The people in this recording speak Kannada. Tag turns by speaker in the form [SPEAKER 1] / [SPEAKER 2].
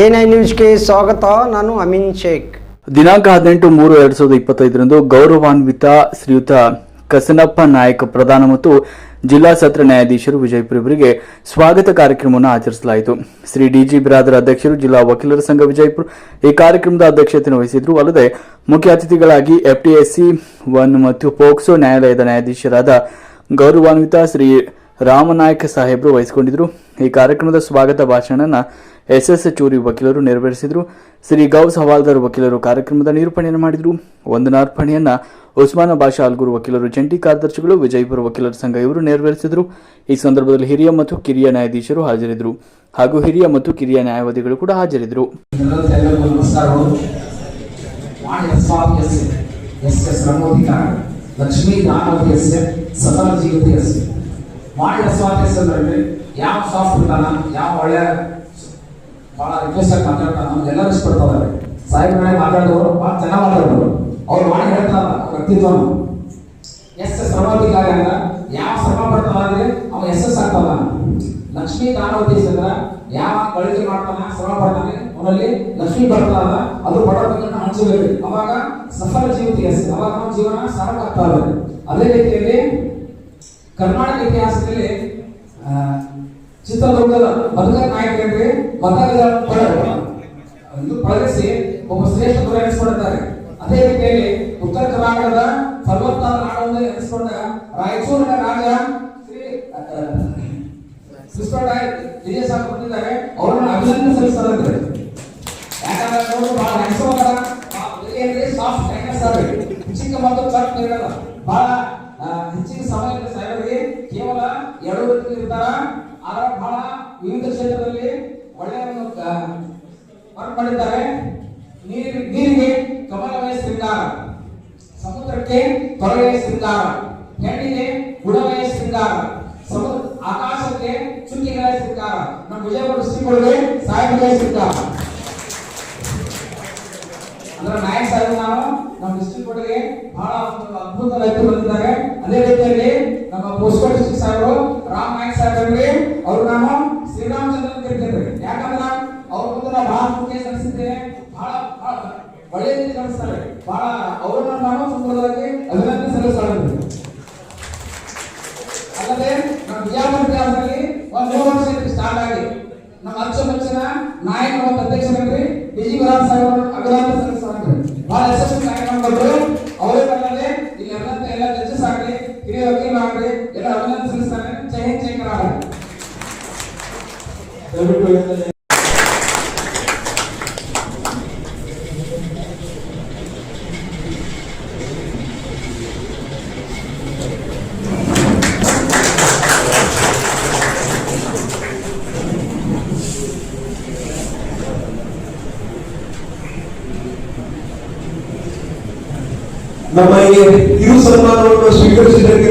[SPEAKER 1] ಎ ನ್ಯೂಸ್ಗೆ ಸ್ವಾಗತ, ನಾನು ಅಮಿನ್ ಶೇಖ್.
[SPEAKER 2] ದಿನಾಂಕ ಹದಿನೆಂಟು ಮೂರು ಎರಡ್ ಸಾವಿರದ ಇಪ್ಪತ್ತೈದರಂದು ಗೌರವಾನ್ವಿತ ಶ್ರೀಯುತ ಕಸನಪ್ಪ ನಾಯಕ್, ಪ್ರಧಾನ ಮತ್ತು ಜಿಲ್ಲಾ ಸತ್ರ ನ್ಯಾಯಾಧೀಶರು ವಿಜಯಪುರ ಇವರಿಗೆ ಸ್ವಾಗತ ಕಾರ್ಯಕ್ರಮವನ್ನು ಆಚರಿಸಲಾಯಿತು. ಶ್ರೀ ಡಿಜಿ ಬಿರಾದರ ಅಧ್ಯಕ್ಷರು, ಜಿಲ್ಲಾ ವಕೀಲರ ಸಂಘ ವಿಜಯಪುರ ಈ ಕಾರ್ಯಕ್ರಮದ ಅಧ್ಯಕ್ಷತೆಯನ್ನು ವಹಿಸಿದ್ರು. ಅಲ್ಲದೆ ಮುಖ್ಯ ಅತಿಥಿಗಳಾಗಿ ಎಫ್ಟಿಎಸ್ಸಿ ಒನ್ ಮತ್ತು ಪೋಕ್ಸೋ ನ್ಯಾಯಾಲಯದ ನ್ಯಾಯಾಧೀಶರಾದ ಗೌರವಾನ್ವಿತ ಶ್ರೀ ರಾಮನಾಯಕ ಸಾಹೇಬರು ವಹಿಸಿಕೊಂಡಿದ್ದರು ಈ ಕಾರ್ಯಕ್ರಮದ ಸ್ವಾಗತ ಭಾಷಣನ ಎಸ್ ಎಸ್ ಚೂರಿ ವಕೀಲರು ನೆರವೇರಿಸಿದರು. ಶ್ರೀ ಗೌಸ್ ಸವಾಲ್ದಾರ್ ವಕೀಲರು ಕಾರ್ಯಕ್ರಮದ ನಿರೂಪಣೆಯನ್ನು ಮಾಡಿದರು. ವಂದನಾರ್ಪಣೆಯನ್ನು ಉಸ್ಮಾನ ಭಾಷಾ ಅಲ್ಗೂರು ವಕೀಲರು, ಜಂಟಿ ಕಾರ್ಯದರ್ಶಿಗಳು, ವಿಜಯಪುರ ವಕೀಲರ ಸಂಘ ಇವರು ನೆರವೇರಿಸಿದರು. ಈ ಸಂದರ್ಭದಲ್ಲಿ ಹಿರಿಯ ಮತ್ತು ಕಿರಿಯ ನ್ಯಾಯಾಧೀಶರು ಹಾಜರಿದ್ದರು. ಹಾಗೂ ಹಿರಿಯ ಮತ್ತು ಕಿರಿಯ ನ್ಯಾಯವಾದಿಗಳು ಕೂಡ ಹಾಜರಿದ್ದರು.
[SPEAKER 3] ಲಕ್ಷ್ಮೀ ಸ್ವಾಮಿ ಎಸ್ ಅಂದ್ರೆ ಯಾವ ಸಾಫ್ಟ್ ಇರ್ತಾನ ಯಾವ ಒಳ್ಳೆ ಬಹಳ ರಿಕ್ವೆಸ್ಟ್ ಆಗಿ ಮಾತಾಡ್ತಾನ ಎಲ್ಲರೂ ಇಷ್ಟಪಡ್ತಾರೆ. ಸಾಹೇಬ್ರೆ ಮಾತಾಡಿದವರು ಬಹಳ ಚೆನ್ನಾಗಿ ಮಾತಾಡೋರು ಅವ್ರು ಮಾಡಿ ಹೇಳ್ತಾರ ವ್ಯಕ್ತಿತ್ವ ಎಸ್ ಎಸ್ ಸರ್ವಾಧಿಕಾರಿ ಅಂದ್ರ ಯಾವ ಶ್ರಮ ಪಡ್ತಾನ ಅಂದ್ರೆ ಅವ ಎಸ್ ಎಸ್ ಆಗ್ತಾನ. ಲಕ್ಷ್ಮೀ ದಾನವತಿ ಅಂದ್ರ ಯಾವ ಗಳಿಕೆ ಮಾಡ್ತಾನ ಶ್ರಮ ಪಡ್ತಾನೆ ಅವನಲ್ಲಿ ಲಕ್ಷ್ಮಿ ಬರ್ತಾನ, ಅದು ಬಡವರನ್ನ ಹಂಚಬೇಕು ಅವಾಗ ಸಫಲ ಜೀವಿತ ಎಸ್, ಅವಾಗ ನಮ್ಮ ಜೀವನ ಸಾರ್ಥಕ ಇದೆ. ಅದೇ ರೀತಿಯಲ್ಲಿ ಕರ್ನಾಟಕ ಇತಿಹಾಸದಲ್ಲಿ ಚಿತ್ರದುರ್ಗದ ಬದುಕ ನಾಯಕರಿಗೆ ಮತಗಳ ಇದು ಪಳಗಿಸಿ ಒಬ್ಬ ಶ್ರೇಷ್ಠ ಗುರು ಎನಿಸ್ಕೊಂಡಿದ್ದಾರೆ. ಅದೇ ರೀತಿಯಲ್ಲಿ ಉತ್ತರ ಕರ್ನಾಟಕದ ಫಲವತ್ತಾದ ನಾಡು ಎನಿಸ್ಕೊಂಡ ರಾಯಚೂರಿನ ರಾಜ ಶ್ರೀ ಕೃಷ್ಣರಾಯ ಬಂದಿದ್ದಾರೆ. ಅವರನ್ನು ಅಭಿನಂದನೆ ಸಲ್ಲಿಸ್ತಾರೆ ಯಾಕಂದ್ರೆ ಅವರು ಬಹಳ ಹೆಸರು ಸಾಫ್ಟ್ ಚಿಕ್ಕ ಮತ್ತು ಚಟ್ ನೀಡಲ್ಲ ಕ್ಷೇತ್ರದಲ್ಲಿ ಒಳ್ಳೆಯ ಒಂದು ವರ್ಕ್ ಮಾಡಿದ್ದಾರೆ ನೀರು ನೀರಿಗೆ ಕಮಲವೇ ಶೃಂಗಾರ, ಸಮುದ್ರಕ್ಕೆ ತೊರೆಯ ಶೃಂಗಾರ ಹೆಣ್ಣಿಗೆ ಗುಣವೇ ಶೃಂಗಾರ, ಸಮುದ್ರ ಆಕಾಶಕ್ಕೆ ಚುಕ್ಕಿಗಳ ಶೃಂಗಾರ, ನಮ್ಮ ವಿಜಯಪುರ ಶ್ರೀಗಳಿಗೆ ಸಾಹಿತ್ಯ ಶೃಂಗಾರ. ಅಂದ್ರೆ ನಾಯಕ್ ಸಾಹೇಬ್ ನಾವು ನಮ್ಮ ಡಿಸ್ಟ್ರಿಕ್ಟ್ ಬಹಳ ಅದ್ಭುತ ವ್ಯಕ್ತಿ ಬಂದಿದ್ದಾರೆ. ಅದೇ ರೀತಿಯಲ್ಲಿ ನಮ್ಮ ಪೋಸ್ಟಲ್ ಡಿಸ್ಟ್ರಿಕ್ಟ್ ಸಾಹೇಬರು ರಾಮ್ ನಾಯಕ್ ಸಾಹೇಬ್ರಿಗೆ ಅವರು ನಾನು ಶ್ರೀರಾಮಚಂದ್ರ ಅಂತ ಕರಿತೇವೆ ಯಾಕಂದ್ರೆ ಅವ್ರ ಮುಂದೆ ನಾವು ಸಲ್ಲಿಸಿದ್ದೇವೆ ಬಹಳ ಒಳ್ಳೆಯ ರೀತಿ ಕಲಿಸ್ತಾರೆ ಬಹಳ ಅವರನ್ನ ನಾನು ಸುಂದರವಾಗಿ ಅಭಿನಂದನೆ ಸಲ್ಲಿಸ್ತಾರೆ ಅಲ್ಲದೆ ನಮ್ಮ ವಿಜಯಪುರ ಇತಿಹಾಸದಲ್ಲಿ ಒಂದು ವರ್ಷ ಸ್ಟಾರ್ಟ್ ಆಗಿ ನಮ್ಮ ಅಚ್ಚುಮೆಚ್ಚಿನ ನಾಯಕ ಮತ್ತು ಅಧ್ಯಕ್ಷರಾಗ್ರಿ ಡಿ ಜಿ ಗುರಾಮ್ ಸಾಹೇಬ್ ಅಭಿನಂದನೆ ಸಲ್ಲಿಸ್ತಾರೆ ಬಹಳ ಯಶಸ್ವಿ ಕಾರ್ಯಕ್ರಮ ಕೊಟ್ಟರು ಅವರೇ ಅಲ್ಲದೆ ಇಲ್ಲಿ ಎಲ್ಲ ಎಲ್ಲ ಜಡ್ಜಸ್ ಆಗಲಿ, ಹಿರಿಯ ವಕೀಲ ಆಗಲಿ ಎಲ್ಲ ಅಭಿನಂದನೆ ಸಲ್ಲಿಸ್ತಾರೆ ಜೈ ಹಿಂದ್, ಜೈ ಕರ್ನಾಟಕ.
[SPEAKER 4] ನಮ್ಮ ಈ ಕಿರು ಸನ್ಮಾನವನ್ನು ಸ್ವೀಕರಿಸಿದ್ದಕ್ಕೆ